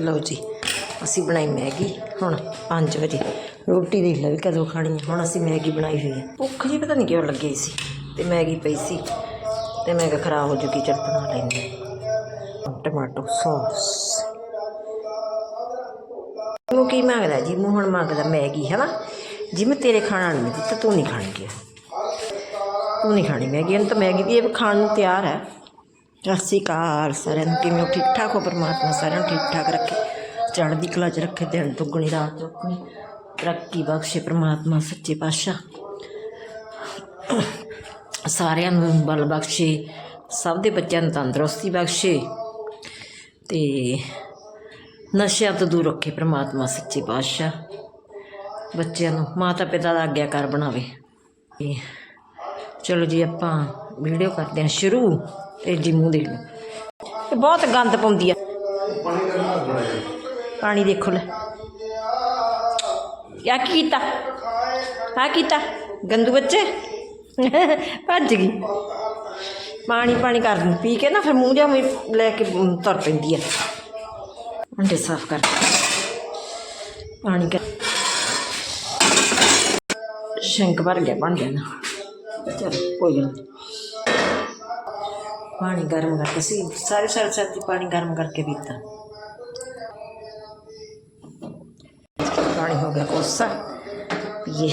ਲਓ ਜੀ, ਅਸੀਂ ਬਣਾਈ ਮੈਗੀ, ਹੁਣ 5 ਵਜੇ। ਰੋਟੀ ਦੇਖ ਲੈ ਵੀ ਕਦੋਂ ਖਾਣੀ ਹੈ ਹੁਣ ਅਸੀਂ ਮੈਗੀ ਬਣਾਈ ਹੋਈ ਹੈ ਭੁੱਖ ਜੀ ਪਤਾ ਨਹੀਂ ਕਿਉਂ ਲੱਗੀ ਸੀ। ਤੇ ਮੈਗੀ ਪਈ ਸੀ। ਤੇ ਮੈਂ ਕਿਹਾ ਖਰਾਬ ਹੋ ਚੁੱਕੀ ਚੱਲ ਬਣਾ ਲੈਂਦੇ ਟਮਾਟੋ ਸੌਸ। ਉਹ ਕੀ ਮੰਗਦਾ ਜੀ? ਮੂੰਹ ਹੁਣ ਮੰਗਦਾ ਮੈਗੀ ਹੈ ਨਾ ਜਿਵੇਂ ਤੇਰੇ ਖਾਣਾ ਨਹੀਂ ਦਿੱਤਾ, ਤੂੰ ਨਹੀਂ ਖਾਣੀ ਗਿਆ ਤੂੰ ਨਹੀਂ ਖਾਣੀ ਮੈਗੀ, ਇਹਨੂੰ ਤਾਂ ਮੈਗੀ ਵੀ ਇਹ ਖਾਣ ਨੂੰ ਤਿਆਰ ਹੈ। ਸਤਿ ਸ਼੍ਰੀ ਅਕਾਲ ਸਾਰਿਆਂ ਨੂੰ, ਕਿਵੇਂ ਹੋ? ਠੀਕ ਠਾਕ ਹੋ ਪਰਮਾਤਮਾ ਸਾਰਿਆਂ ਨੂੰ? ਠੀਕ ਠਾਕ ਰੱਖੇ। ਚੜ੍ਹਦੀ ਕਲਾ 'ਚ ਰੱਖੇ, ਦਿਨ ਦੁੱਗਣੀ, ਰਾਤ ਦੁੱਗਣੀ ਤਰੱਕੀ ਬਖਸ਼ੇ ਪਰਮਾਤਮਾ, ਸੱਚੇ ਪਾਤਸ਼ਾਹ। ਸਾਰਿਆਂ ਨੂੰ ਬਲ ਬਖਸ਼ੇ, ਸਭ ਦੇ ਬੱਚਿਆਂ ਨੂੰ ਤੰਦਰੁਸਤੀ ਬਖਸ਼ੇ ਤੇ ਨਸ਼ਿਆਂ ਤੋਂ ਦੂਰ ਰੱਖੇ ਪਰਮਾਤਮਾ, ਸੱਚੇ ਪਾਤਸ਼ਾਹ। ਬੱਚਿਆਂ ਨੂੰ ਮਾਤਾ ਪਿਤਾ ਦਾ ਆਗਿਆਕਾਰ ਬਣਾਵੇ। ਤੇ ਚਲੋ ਜੀ ਆਪਾਂ ਵੀਡੀਓ ਕਰਦੇ ਹਾਂ ਸ਼ੁਰੂ ਤੇ ਜੀ ਮੂੰਹ ਦੇਖ ਲਓ ਇਹ ਬਹੁਤ ਗੰਦ ਪਾਉਂਦੀ ਆ ਪਾਣੀ ਦੇਖੋ ਲੈ ਆ ਕੀ ਕੀਤਾ ਆ ਕੀਤਾ ਗੰਦੂ ਬੱਚੇ ਭੱਜ ਗਈ ਪਾਣੀ ਪਾਣੀ ਕਰ ਦਿੰਦੀ ਪੀ ਕੇ ਨਾ ਫਿਰ ਮੂੰਹ ਜਾ ਲੈ ਕੇ ਅਮ, ਤੁਰ ਪੈਂਦੀ ਆ ਅੰਡੇ ਸਾਫ਼ ਕਰ ਪਾਣੀ ਕਰ ਸ਼ੰਕ ਭਰ ਗਿਆ ਬਣ ਗਿਆ ਨਾ ਚਲ ਕੋਈ ਗੱਲ ਨਹੀਂ ਪਾਣੀ ਗਰਮ ਕਰਕੇ ਸੀ ਸਾਰੇ ਸਾਰੇ ਸਾਥੀ ਪਾਣੀ ਗਰਮ ਕਰਕੇ ਪੀਤਾ ਪਾਣੀ ਹੋ ਗਿਆ ਕੋਸਾ ਪੀਏ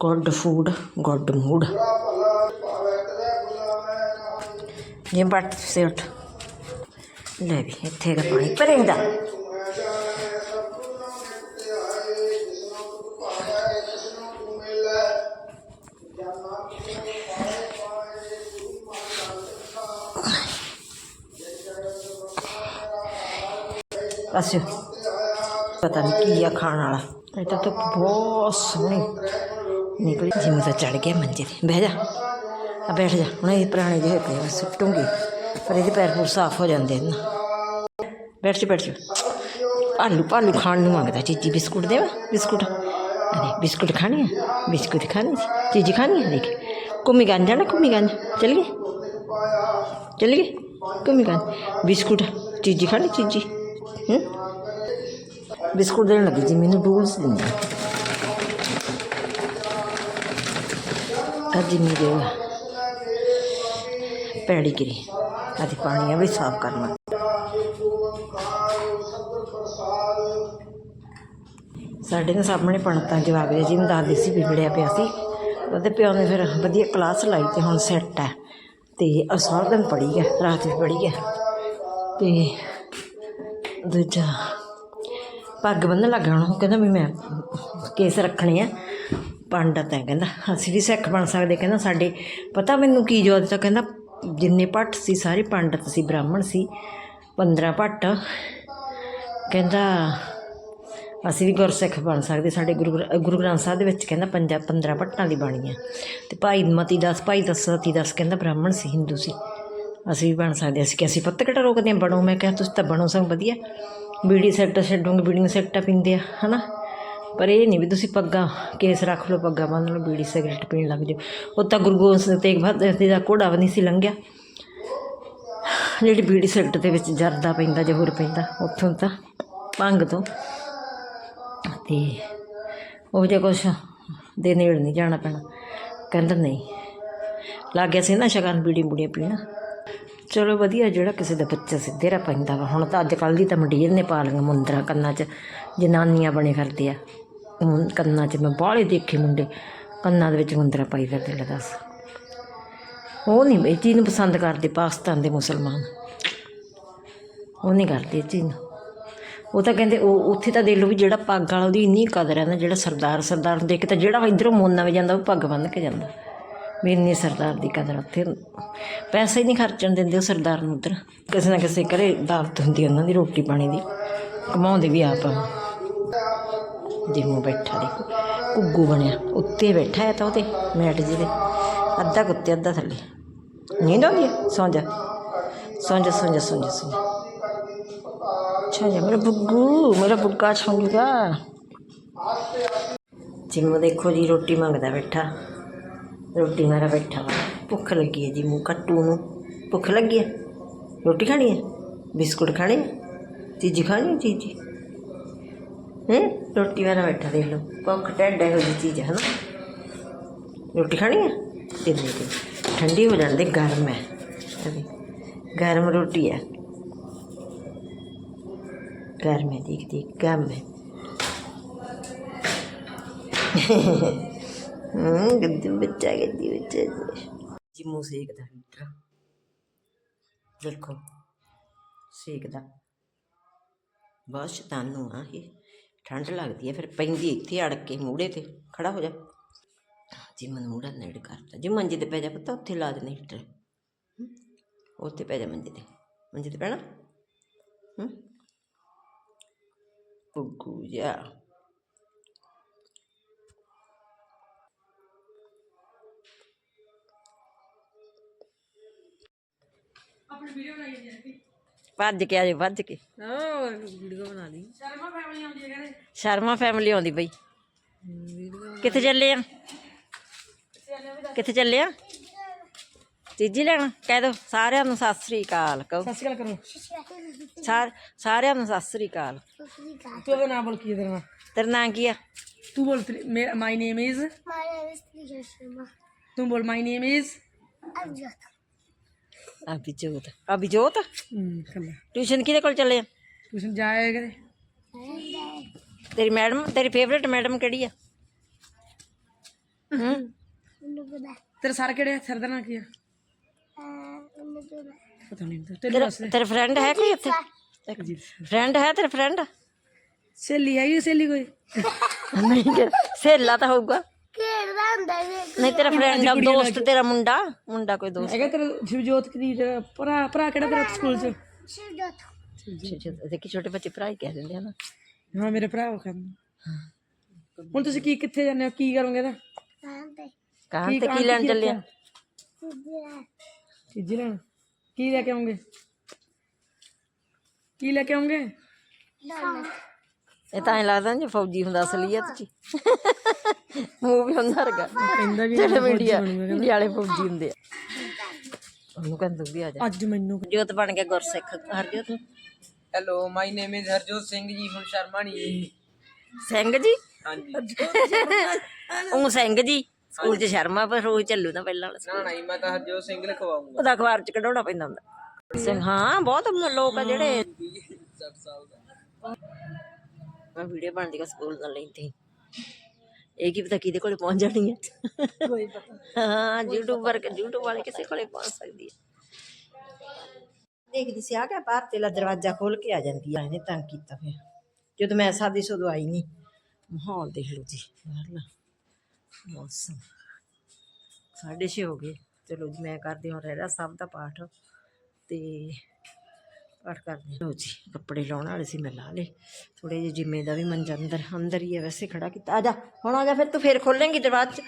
ਗੁੱਡ ਫੂਡ ਗੁੱਡ ਮੂਡ ਜੇ ਬੱਟ ਸੇ ਉੱਠ ਲੈ ਵੀ ਇੱਥੇ ਦਾ ਪਾਣੀ ਬਸ ਪਤਾ ਨਹੀਂ ਕੀ ਆ ਖਾਣ ਵਾਲਾ। ਇਹ ਤਾਂ ਧੁੱਪ ਬਹੁਤ ਸੋਹਣੀ ਨਿਕਲੀ। ਜਿਵੇਂ ਤਾਂ ਚੜ ਗਿਆ ਮੰਜੇ ਤੇ। ਬਹਿ ਜਾ। ਆ ਬੈਠ ਜਾ। ਹੁਣ ਇਹ ਪੁਰਾਣੇ ਜਿਹੇ ਪਏ ਆ, ਸੁੱਟੂਗੀ। ਪਰ ਇਹਦੇ ਪੈਰ ਪੂਰ ਸਾਫ਼ ਹੋ ਜਾਂਦੇ ਨੇ ਬੈਠ ਜਾ ਬੈਠ ਜਾ। ਆਲੂ ਪਾਲੂ ਖਾਣ ਨੂੰ ਮੰਗਦਾ ਚੀਜੀ ਬਿਸਕੁਟ ਦੇਵਾ ਬਿਸਕੁਟ। ਅਰੇ ਬਿਸਕੁਟ ਖਾਣੀ ਹੈ ਬਿਸਕੁਟ ਖਾਣੀ ਹੈ ਚੀਜੀ ਖਾਣੀ ਹੈ ਦੇਖ। ਕੁਮੀ ਗੰਜ ਜਾਣਾ ਕੁਮੀ ਗੰਜ। ਚੱਲ ਗਏ ਚੱਲ ਗਏ ਕੁਮੀ ਗੰਜ। ਬਿਸਕੁਟ। ਚੀਜੀ ਖਾਣੀ ਚੀਜੀ ਬਿਸਕੁਟ ਦੇਣ ਲੱਗੀ ਜੀ, ਮੈਨੂੰ ਰੂਲਸ ਦਿੰਦਾ ਅੱਜ ਮੇਰੇ ਪੈੜੀ ਕਰੀ। ਅੱਜ ਪਾਣੀ ਆ ਵੀ ਸਾਫ਼ ਕਰਨਾ। ਸਾਡੇ ਨਾਲ ਸਾਹਮਣੇ ਪਣਤਾਂ ਜਵਾਬ ਦੇ ਜੀ ਨੂੰ ਦੱਸਦੀ ਸੀ ਵਿਗੜਿਆ ਪਿਆ ਸੀ। ਉਹਦੇ ਪਿਓ ਨੇ ਫਿਰ ਵਧੀਆ ਕਲਾਸ ਲਾਈ ਤੇ ਹੁਣ ਸੈੱਟ ਹੈ। ਤੇ ਅਸਾਰ ਦਿਨ ਪੜ੍ਹੀ ਗਿਆ ਰਾਤ ਵੀ ਪੜ੍ਹੀ ਗਿਆ ਤੇ ਦੂਜਾ ਪੱਗ ਬੰਨ੍ਹਣ ਲੱਗ ਗਿਆ ਹੁਣ ਉਹ ਕਹਿੰਦਾ ਵੀ ਮੈਂ ਕੇਸ ਰੱਖਣੇ ਆ। ਪੰਡਤ ਹੈ ਕਹਿੰਦਾ, ਅਸੀਂ ਵੀ ਸਿੱਖ ਬਣ ਸਕਦੇ, ਕਹਿੰਦਾ ਸਾਡੇ, ਪਤਾ ਮੈਨੂੰ ਕੀ ਜੋਤ ਤਾਂ ਕਹਿੰਦਾ, ਜਿੰਨੇ ਭੱਟ ਸੀ ਸਾਰੇ ਪੰਡਤ ਸੀ, ਬ੍ਰਾਹਮਣ ਸੀ 15 ਭੱਟ। ਕਹਿੰਦਾ, ਅਸੀਂ ਵੀ ਗੁਰਸਿੱਖ ਬਣ ਸਕਦੇ, ਸਾਡੇ ਗੁਰੂ ਗ੍ਰ- ਗੁਰੂ ਗ੍ਰੰਥ ਸਾਹਿਬ ਦੇ ਵਿੱਚ ਕਹਿੰਦਾ ਪੰਜਾ 15 ਭੱਟਾਂ ਦੀ ਬਾਣੀ ਆ। ਤੇ ਭਾਈ ਮਤੀ ਦਾਸ, ਭਾਈ ਦਸਤੀ ਦਾਸ ਕਹਿੰਦਾ ਬ੍ਰਾਹਮਣ ਸੀ, ਹਿੰਦੂ ਸੀ। ਅਸੀਂ ਵੀ ਬਣ ਸਕਦੇ ਅਸੀਂ ਕਿ ਅਸੀਂ ਪੱਤ ਘਟਾ ਰੋਕਦੇ ਹਾਂ? ਬਣੋ। ਮੈਂ ਕਿਹਾ, ਤੁਸੀਂ ਤਾਂ ਬਣੋ ਸਭ ਵਧੀਆ। ਬੀੜੀ ਸੈੱਟ ਛੱਡੋਗੇ, ਬੀੜੀਆਂ ਸੈੱਟਾਂ ਪੀਂਦੇ ਆ, ਹਨਾ? ਪਰ ਇਹ ਨਹੀਂ ਵੀ ਤੁਸੀਂ ਪੱਗਾਂ, ਕੇਸ ਰੱਖ ਲਓ ਪੱਗਾਂ ਬੰਨ ਲਓ, ਬੀੜੀ ਸਿਗਰਟ ਪੀਣ ਲੱਗ ਜਾਓ। ਉਹ ਤਾਂ ਗੁਰੂ ਗੋਬਿੰਦ ਤੇਗ ਬਹਾਦਰ ਦਾ ਘੋੜਾ ਵੀ ਨਹੀਂ ਸੀ ਲੰਘਿਆ। ਜਿਹੜੀ ਬੀੜੀ ਸਿਗਰਟ ਦੇ ਵਿੱਚ ਜਰਦਾ ਪੈਂਦਾ, ਜ਼ਹੂਰ ਪੈਂਦਾ, ਉੱਥੋਂ ਤਾਂ ਭੰਗ ਤੋਂ। ਤੇ ਉਹ ਜੇ ਕੁਛ ਦੇ ਨੇੜ ਨਹੀਂ ਜਾਣਾ ਪੈਣਾ। ਕਹਿੰਦਾ ਨਹੀਂ। ਲੱਗ ਗਿਆ ਸੀ ਨਾ ਸ਼ਗਨ ਬੀੜੀ ਬੁੜੀਆਂ ਪੀਣਾ। ਚਲੋ ਵਧੀਆ, ਜਿਹੜਾ ਕਿਸੇ ਦਾ ਬੱਚਾ ਸਿੱਧੇ ਰਾ ਪੈਂਦਾ ਵਾ। ਹੁਣ ਤਾਂ ਅੱਜ ਕੱਲ੍ਹ ਦੀ ਤਾਂ ਮੰਡੀਰ ਨੇ ਪਾ ਲਈਆਂ ਮੁੰਦਰਾਂ ਕੰਨਾਂ 'ਚ। ਜਨਾਨੀਆਂ ਬਣੇ ਫਿਰਦੇ ਆ। ਕੰਨਾਂ 'ਚ ਮੈਂ ਬਾਹਲੇ ਦੇਖੇ ਮੁੰਡੇ। ਕੰਨਾਂ ਦੇ ਵਿੱਚ ਮੁੰਦਰਾਂ ਪਾਈ ਫਿਰਦੇ ਲੈ ਦੱਸ। ਉਹ ਨਹੀਂ ਇਹ ਚੀਜ਼ ਨੂੰ ਪਸੰਦ ਕਰਦੇ ਪਾਕਿਸਤਾਨ ਦੇ ਮੁਸਲਮਾਨ। ਉਹ ਨਹੀਂ ਕਰਦੇ ਇਹ ਚੀਜ਼ ਨੂੰ। ਉਹ ਤਾਂ ਕਹਿੰਦੇ, ਉਹ ਉੱਥੇ ਤਾਂ ਦੇਖ ਲਓ ਵੀ ਜਿਹੜਾ ਪੱਗ ਵਾਲਾ ਉਹਦੀ ਇੰਨੀ ਕਦਰ ਹੈ ਨਾ, ਜਿਹੜਾ ਸਰਦਾਰ ਸਰਦਾਰ ਨੂੰ ਦੇਖ ਕੇ ਤਾਂ ਜਿਹੜਾ ਇਧਰੋਂ ਮੋਨਾ ਵੀ ਜਾਂਦਾ, ਉਹ ਪੱਗ ਬੰਨ੍ਹ ਕੇ ਜਾਂਦਾ। ਵੀ ਇੰਨੀ ਸਰਦਾਰ ਦੀ ਕਦਰ ਉੱਥੇ। ਪੈਸੇ ਹੀ ਨਹੀਂ ਖਰਚਣ ਦਿੰਦੇ ਉਹ ਸਰਦਾਰ ਨੂੰ ਉਧਰ। ਕਿਸੇ ਨਾ ਕਿਸੇ ਘਰੇ ਦਾਵਤ ਹੁੰਦੀ ਉਹਨਾਂ ਦੀ ਰੋਟੀ ਪਾਣੀ ਦੀ। ਕਮਾਉਂਦੇ ਵੀ ਆਪ ਜਿਵੇਂ ਬੈਠਾ ਦੇਖੋ ਕੁੱਗੂ ਬਣਿਆ। ਉੱਤੇ ਬੈਠਾ ਹੈ ਤਾਂ ਉਹਦੇ, ਮੈਟ ਜੀ ਦੇ ਅੱਧਾ ਕੁੱਤੇ, ਅੱਧਾ ਥੱਲੇ। ਨੀਂਦ ਆਉਂਦੀ ਹੈ ਸੌਂ ਜਾ। ਸੌਂ ਜਾ ਸੌਂ ਜਾ ਸੌਂ ਜਾ ਸੌਂ ਜਾ। ਅੱਛਾ ਜੀ, ਮੇਰਾ ਬੁੱਗੂ, ਮੇਰਾ ਬੁੱਗਾ ਸੌਂ ਜਿਵੇਂ ਦੇਖੋ ਜੀ, ਰੋਟੀ ਮੰਗਦਾ ਬੈਠਾ। ਰੋਟੀ ਮਾਰਾ ਬੈਠਾ ਵਾ। ਭੁੱਖ ਲੱਗੀ ਹੈ ਜੀ, ਮੂੰਹ ਕੱਟੂ ਨੂੰ ਭੁੱਖ ਲੱਗੀ ਹੈ? ਰੋਟੀ ਖਾਣੀ ਹੈ? ਬਿਸਕੁਟ ਖਾਣੇ ਹੈ? ਚੀਜ਼ੀ ਖਾਣੀ ਚੀਜ਼? ਹੈ? ਰੋਟੀ ਵਾਲਾ ਬੈਠਾ, ਦੇਖ ਲਓ। ਭੁੱਖ ਢੱਡ ਇਹੋ ਜਿਹੀ ਚੀਜ਼ ਹੈ ਨਾ। ਰੋਟੀ ਖਾਣੀ ਹੈ? ਤੇ ਦੇ ਦੇ ਠੰਡੀ ਹੋ ਜਾਂਦੀ, ਗਰਮ ਹੈ। ਗਰਮ ਰੋਟੀ ਹੈ। ਗਰਮ ਹੈ ਦੇਖ ਦੇਖ ਗਰਮ ਹੈ। ਹੂੰ, ਗੱਦੂ ਬੱਚਾ ਗੱਦੀ ਬੱਚਾ ਸੇਕਦਾ ਹੀਟਰ ਦੇਖੋ, ਸੇਕਦਾ। ਬਹੁਤ ਸ਼ੈਤਾਨੂ ਆ ਇਹ। ਠੰਡ ਲੱਗਦੀ ਹੈ ਫਿਰ ਪੈਂਦੀ ਇੱਥੇ ਅੜ ਕੇ ਮੂੜੇ ਤੇ। ਖੜਾ ਹੋ ਜਾ। ਜੀ ਮੂੜਾ ਨੇੜੇ ਕਰਤਾ ਜੀ ਮੰਜੇ ਤੇ ਪੈ ਜਾ ਪਤਾ, ਉੱਥੇ ਲਾ ਦੇਣਾ ਹੀਟਰ ਉੱਥੇ ਪੈ ਜਾ ਮੰਜੇ ਤੇ। ਮੰਜੇ ਤੇ ਪੈਣਾ? ਹੂੰ। ਗੁੱਗੂ ਜਾ ਭੱਜ ਕੇ ਆਜੋ ਭੱਜ ਕੇ। ਹਾਂ ਵੀਡੀਓ ਬਣਾ ਲਈ। ਸ਼ਰਮਾ ਫੈਮਿਲੀ ਆਉਂਦੀ ਬਈ। ਕਿੱਥੇ ਚੱਲੇ ਆ? ਕਿੱਥੇ ਚੱਲੇ ਆ? ਤੀਜੀ ਲੈਣਾ ਕਹਿ ਦੋ। ਸਾਰਿਆਂ ਨੂੰ ਸਤਿ ਸ੍ਰੀ ਅਕਾਲ ਕਹੋ। ਸਤਿ ਸ਼੍ਰੀ ਅਕਾਲ ਕਰੋ। ਸਾਰ ਸਾਰਿਆਂ ਨੂੰ ਸਤਿ ਸ੍ਰੀ ਅਕਾਲ। ਤੂੰ ਉਹਦਾ ਨਾਮ ਬੋਲ ਕੀ ਤੇਰਾ ਤੇਰਾ ਨਾਂ ਕੀ ਆ? ਤੂੰ ਬੋਲ my name is is? Priya Sharma. ਤੂੰ ਬੋਲ my name is just Abhijot. Abhijot? ਹੂੰ ਕੱਲਾ ਟਿਊਸ਼ਨ ਕਿਹਦੇ ਕੋਲ ਚੱਲੇ ਆ? ਟਿਊਸ਼ਨ ਜਾਇਆ ਕਰੇ। ਤੇਰੀ ਮੈਡਮ ਤੇਰੀ ਫੇਵਰੇਟ ਮੈਡਮ ਕਿਹੜੀ ਆ? ਹੂੰ. ਤੇਰਾ ਸਰ ਕਿਹੜੇ ਸਰ ਦਾ ਨਾਂ ਕੀ ਆ. ਪਤਾ ਨਹੀਂ ਤੇਰਾ ਫਰੈਂਡ ਹੈ ਕੋਈ ਇੱਥੇ ਫਰੈਂਡ ਹੈ ਤੇਰਾ ਫਰੈਂਡ ਸਹੇਲੀ ਹੈਗੀ ਸਹੇਲੀ ਕੋਈ? ਨਹੀਂ ਸਹੇਲਾ ਤਾਂ ਹੋਊਗਾ। ਹੁੰਦਾ ਨਹੀਂ ਤੇਰਾ ਫਰੈਂਡ ਆ ਦੋਸਤ ਤੇਰਾ ਮੁੰਡਾ ਮੁੰਡਾ ਕੋਈ ਦੋਸਤ। ਹੈਗਾ ਤੇਰਾ ਸ਼ਿਵਜੋਤ ਕੀ ਤੇਰਾ ਭਰਾ ਭਰਾ ਕਿਹੜਾ ਤੇਰਾ ਸਕੂਲ ਚ? ਸ਼ਿਵਜੋਤ। ਛੇ- ਛੇ- ਦੇਖੀ ਛੋਟੇ ਬੱਚੇ ਭਰਾ ਹੀ ਕਹਿ ਦਿੰਦੇ ਆ ਨਾ। ਹਾਂ ਮੇਰੇ ਭਰਾ ਉਹ ਕਹਿੰਦੇ ਹੁਣ ਤੁਸੀਂ ਕੀ ਕਿੱਥੇ ਜਾਂਦੇ ਹੋ? ਕੀ ਕਰੋਗੇ ਤੇ। ਕਾਂ ਤੇ ਕੀ ਲੈਣ ਚੱਲੇ ਆ? ਚੀਜ਼ੀ ਲੈਣ। ਕੀ ਲੈ ਕੇ ਆਉਂਗੇ? ਕੀ ਲੈ ਕੇ ਆਉਂਗੇ? ਇਹ ਤਾਂ ਐ ਲੱਗਦਾ ਜੇ ਫੌਜੀ ਹੁੰਦਾ ਅਸਲੀਅਤ ਚ। ਮੂੰਹ ਵੀ ਹੁੰਦਾ ਰਗਾ ਕਹਿੰਦਾ ਵੀ ਜਿਹੜੇ ਮੀਡੀਆ ਮੀਡੀਆ ਵਾਲੇ ਫੌਜੀ ਹੁੰਦੇ ਆ। ਉਹਨੂੰ ਕਹਿੰਦਾ ਵੀ ਆ ਜਾ। ਅੱਜ ਮੈਨੂੰ ਜੋਤ ਬਣ ਗਿਆ ਗੁਰਸਿੱਖ। Harjot? Hello my name is Harjot Singh ji ਹੁਣ ਸ਼ਰਮਾ ਨਹੀਂ ਸਿੰਘ ਜੀ? ਹਾਂਜੀ। ਉਹ ਸਿੰਘ ਜੀ ਸਕੂਲ ਚ ਸ਼ਰਮਾ ਪਰ ਰੋਜ਼ ਚੱਲੂ ਨਾ ਪਹਿਲਾਂ। ਨਾ ਨਹੀਂ ਮੈਂ ਤਾਂ ਹਰਜੋਤ ਸਿੰਘ ਲਿਖਵਾਉਂਗਾ ਉਹਦਾ ਅਖਬਾਰ ਚ ਕਢਾਉਣਾ ਪੈਂਦਾ ਹੁੰਦਾ। ਸਿੰਘ ਹਾਂ ਬਹੁਤ ਲੋਕ ਆ ਜਿਹੜੇ 60 ਸਾਲ ਦਾ। ਮੈਂ ਵੀਡੀਓ ਬਣਦੀ ਕਾ ਸਕੂਲ ਦਾ ਲੈਂਦੀ ਇਹ ਕੀ ਪਤਾ ਕਿਹਦੇ ਕੋਲੇ ਪਹੁੰਚ ਜਾਣੀ ਹੈ। ਕੋਈ ਪਤਾ ਹਾਂ ਯੂਟਿਊਬਰ YouTube ਵਾਲੇ ਕਿਸੇ ਕੋਲੇ ਪਹੁੰਚ ਸਕਦੀ ਹੈ। ਦੇਖਦੀ ਸੀ ਆ ਗਿਆ ਬਾਹਰ ਤੇ ਲਾ ਦਰਵਾਜ਼ਾ ਖੋਲ ਕੇ ਆ ਜਾਂਦੀ ਆ ਇਹਨੇ ਤੰਗ ਕੀਤਾ ਪਿਆ ਜਦੋਂ ਮੈਂ ਸਾਦੀ ਸੁਦੋਂ ਆਈ ਨਹੀਂ ਮਾਹੌਲ ਦੇਖ ਲਓ ਜੀ ਬਾਹਰਲਾ ਮੌਸਮ। ਸਾਢੇ ਛੇ ਹੋ ਗਏ। ਚਲੋ ਜੀ ਮੈਂ ਕਰਦੀ ਹਾਂ ਰਹਿਰਾ ਸਾਹਿਬ ਦਾ ਪਾਠ। ਤੇ ਪਾਠ ਕਰਦੇ ਲੋ ਜੀ, ਕੱਪੜੇ ਲਾਉਣ ਵਾਲੇ ਸੀ, ਮੈਂ ਲਾ ਲੇ ਥੋੜੇ ਜਿਹੇ ਜਿੰਮੇ ਦਾ ਵੀ ਮੰਜਾ ਅੰਦਰ ਅੰਦਰ ਹੀ ਹੈ ਵੈਸੇ ਖੜਾ ਕੀਤਾ। ਆ ਜਾ, ਹੁਣ ਆ ਜਾ ਫਿਰ, ਤੂੰ ਫੇਰ ਖੋਲੇਂਗੀ ਦਰਵਾਜ਼ਾ ਚ।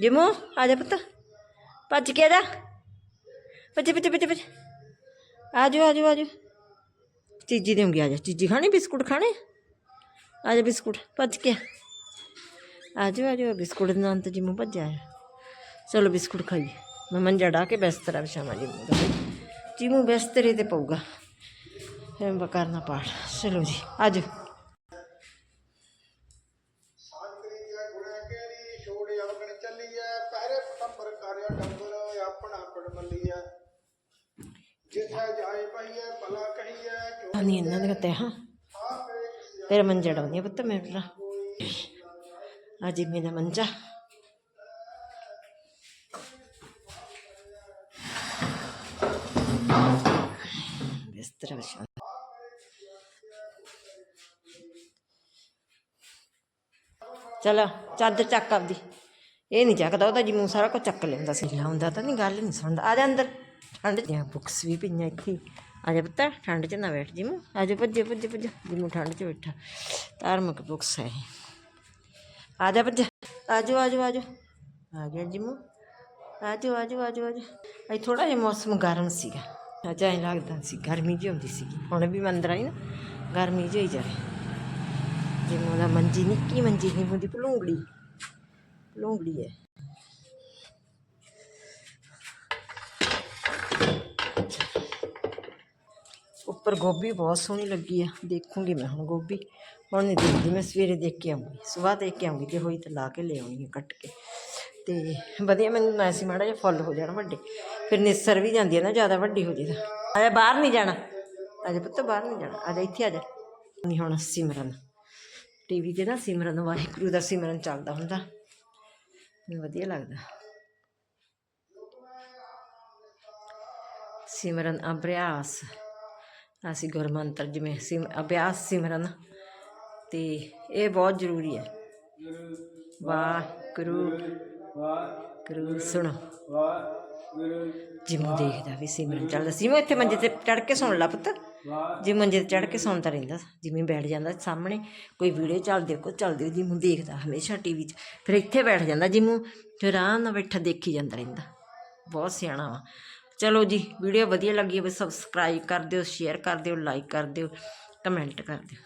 ਜਿਮੋ, ਆ ਜਾ ਪੁੱਤ। ਭੱਜ ਕੇ ਆ ਜਾ। ਭੱਜ ਭੱਜ ਭੱਜ ਭੱਜ। ਆ ਜਾ ਆ ਜਾ ਆ ਜਾ ਚੀਜੀ ਦੇਉਂਗੀ ਆ ਜਾ। ਚੀਜੀ ਖਾਣੀ, ਬਿਸਕੁਟ ਖਾਣੇ? ਆ ਜਾ ਬਿਸਕੁਟ, ਭੱਜ ਕੇ ਆ। ਜਾ ਆ ਜਾ ਬਿਸਕੁਟ ਦੇ ਨਾਲ ਤਾਂ ਜਿਮੋ ਭੱਜਿਆ ਆ ਚਲੋ ਬਿਸਕੁਟ ਖਾਈਏ। ਮੈਂ ਮੰਜਾ ਡਾ ਕੇ ਬਿਸਤਰਾ ਵਿਛਾਵਾਂ ਜਿਮੋ ਦਾ। ਜਿਮੋ ਬਿਸਤਰੇ ਤੇ ਪਊਗਾ। ਫਿਰ ਕਰਨਾ ਪਾਠ। ਚਲੋ ਜੀ ਆ ਜਾਓ ਛੋੜੇ ਅਵਗਣ ਚੱਲੀਐ ਪਹਿਰੇ ਪਟੰਬਰ ਕਰਿਆ ਡੰਬਰ ਆਪਣਾ ਪੜ ਮੱਲੀਐ ਜਿਥੈ ਜਾਏ ਪਈਐ ਭਲਾ ਕਹੀਐ ਕਿਉ ਨਹੀਂ ਇਹਨਾਂ ਦੇ ਤੇ ਹਾਂ। ਤੇਰਾ ਮੰਜਾ ਡਾਉਂਦੀ ਆ ਪੁੱਤ ਮੇਰਾ ਅੱਜ ਮੇਰਾ ਮੰਜਾ। ਬਿਸਤਰਾ ਵਿਛਾ ਚਲ ਚਾਦਰ ਚੱਕ ਆਪਦੀ। ਇਹ ਨਹੀਂ ਚੱਕਦਾ ਉਹ ਤਾਂ ਜਿਵੇਂ ਸਾਰਾ ਕੁਝ ਚੱਕ ਲੈਂਦਾ ਸੀ। ਲਾਉਂਦਾ ਤਾਂ ਨਹੀਂ ਗੱਲ ਨਹੀਂ ਸੁਣਦਾ। ਆ ਜਾ ਅੰਦਰ। ਠੰਡ ਦੀਆਂ ਬੁੱਕਸ ਵੀ ਪਈਆਂ ਇੱਥੇ। ਆ ਜਾ ਪੁੱਤ, ਠੰਡ 'ਚ ਨਾ ਬੈਠ ਜਿਮੂ ਆ ਜਾ, ਭੱਜੇ ਭੱਜੇ, ਭੱਜ। ਜਿਮੂ ਠੰਡ 'ਚ ਬੈਠਾ। ਧਾਰਮਿਕ ਬੁੱਕਸ ਹੈ ਆ ਜਾ ਭੱਜ। ਆ ਜਾ ਆ ਜਾ ਆ ਜਾ ਆ ਗਿਆ ਜਿਮੂ ਆ ਜਾ ਆ ਜਾ ਆ ਜਾ ਆ ਜਾ ਅੱਜ ਥੋੜਾ ਜਿਹਾ ਮੌਸਮ ਗਰਮ ਸੀਗਾ। ਅੱਜ ਲੱਗਦਾ ਸੀ, ਗਰਮੀ ਜਿਹੀ ਹੁੰਦੀ ਸੀ ਹੁਣ ਵੀ ਮੈਂ ਅੰਦਰ ਆਈ ਨਾ, ਗਰਮੀ ਜਿਹੀ ਜਾਏ ਜਿਮੂ ਦਾ ਮੰਜੀ, ਨਿੱਕੀ ਮੰਜੀ ਨਹੀਂ ਹੁੰਦੀ ਭਲੂੰਗੜੀ ਭਲੂੰਗੜੀ ਹੈ। ਉੱਪਰ ਗੋਭੀ ਬਹੁਤ ਸੋਹਣੀ ਲੱਗੀ ਆ ਦੇਖੂੰਗੀ ਮੈਂ ਹੁਣ ਗੋਭੀ। ਹੁਣ ਨਹੀਂ ਦੇਖਦੀ ਮੈਂ ਸਵੇਰੇ ਦੇਖ ਕੇ ਆਉਂਗੀ ਸਵੇਰ ਦੇਖ ਕੇ ਆਉਂਗੀ ਜੇ ਹੋਈ ਤਾਂ ਲਾ ਕੇ ਲੈ ਆਉਣੀ ਆ ਕੱਟ ਕੇ। ਤੇ ਵਧੀਆ ਮੈਨੂੰ ਮੈਂ ਸੀ ਮਾੜਾ ਜਿਹਾ ਫੁੱਲ ਹੋ ਜਾਣ ਵੱਡੇ। ਫਿਰ ਨਿਸਰ ਵੀ ਜਾਂਦੀ ਹੈ ਨਾ, ਜ਼ਿਆਦਾ ਵੱਡੀ ਹੋ ਜੇ ਤਾਂ। ਅਜੇ ਬਾਹਰ ਨਹੀਂ ਜਾਣਾ। ਅਜੇ ਪੁੱਤ ਬਾਹਰ ਨਹੀਂ ਜਾਣਾ। ਅਜੇ ਇੱਥੇ ਆ ਜਾ। ਨਹੀਂ ਹੁਣ ਸਿਮਰਨ। ਟੀਵੀ ਤੇ ਨਾ ਸਿਮਰਨ ਵਾਹਿਗੁਰੂ ਦਾ ਸਿਮਰਨ ਚੱਲਦਾ ਹੁੰਦਾ। ਮੈਨੂੰ ਵਧੀਆ ਲੱਗਦਾ। ਸਿਮਰਨ ਅਭਿਆਸ। ਅਸੀਂ ਗੁਰਮੰਤਰ ਜਿਵੇਂ ਸਿਮ ਅਭਿਆਸ ਸਿਮਰਨ ਤੇ ਇਹ ਬਹੁਤ ਜ਼ਰੂਰੀ ਹੈ। ਵਾਹਿਗੁਰੂ ਗੁਰੂ ਸੁਣੋ। ਜਿਵੇਂ ਦੇਖਦਾ ਵੀ ਸਿਮਰਨ ਚੱਲਦਾ। ਸੀ ਮੈਂ ਇੱਥੇ ਮੰਜੇ ਤੇ ਚੜ ਕੇ ਸੁਣ ਲਾ ਪੁੱਤ। ਜੇ ਮੰਜੇ ਤੇ ਚੜ ਕੇ ਸੁਣਦਾ ਰਹਿੰਦਾ ਜਿਵੇਂ ਬੈਠ ਜਾਂਦਾ ਸਾਹਮਣੇ, ਕੋਈ ਵੀਡੀਓ ਚੱਲਦੀ ਕੋ ਚੱਲਦੀ ਜਿਵੇਂ ਦੇਖਦਾ ਹਮੇਸ਼ਾ ਟੀਵੀ 'ਚ, ਫਿਰ ਇੱਥੇ ਬੈਠ ਜਾਂਦਾ, ਜਿਵੇਂ ਫਿਰ ਆਰਾਮ ਨਾਲ ਬੈਠਾ ਦੇਖੀ ਜਾਂਦਾ ਰਹਿੰਦਾ। ਬਹੁਤ ਸਿਆਣਾ ਵਾ। ਚਲੋ ਜੀ, ਵੀਡੀਓ ਵਧੀਆ ਲੱਗੀ ਹੋਵੇ, ਸਬਸਕ੍ਰਾਈਬ ਕਰ ਦਿਓ, ਸ਼ੇਅਰ ਕਰ ਦਿਓ, ਲਾਈਕ ਕਰ ਦਿਓ, ਕਮੈਂਟ ਕਰ ਦਿਓ।